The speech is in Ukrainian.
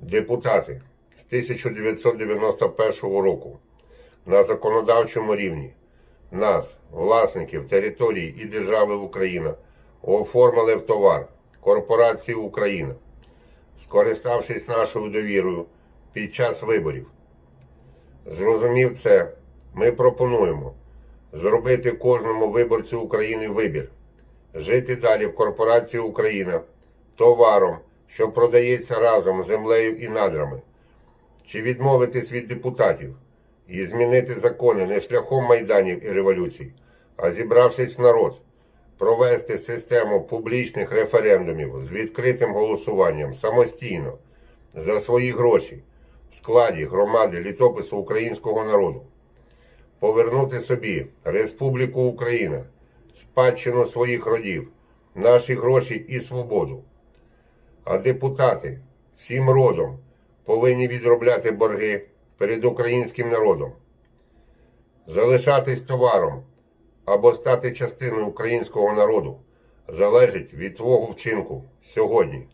депутати з 1991 року на законодавчому рівні нас, власників території і держави Україна, оформили в товар корпорації Україна, скориставшись нашою довірою під час виборів. Зрозумів це, ми пропонуємо зробити кожному виборцю України вибір, жити далі в корпорації Україна товаром, що продається разом з землею і надрами, чи відмовитись від депутатів і змінити закони не шляхом майданів і революцій, а зібравшись в народ, провести систему публічних референдумів з відкритим голосуванням самостійно за свої гроші в складі громади літопису українського народу, повернути собі Республіку Україна, спадщину своїх родів, наші гроші і свободу. А депутати всім родом повинні відробляти борги перед українським народом, залишатись товаром або стати частиною українського народу залежить від твого вчинку сьогодні.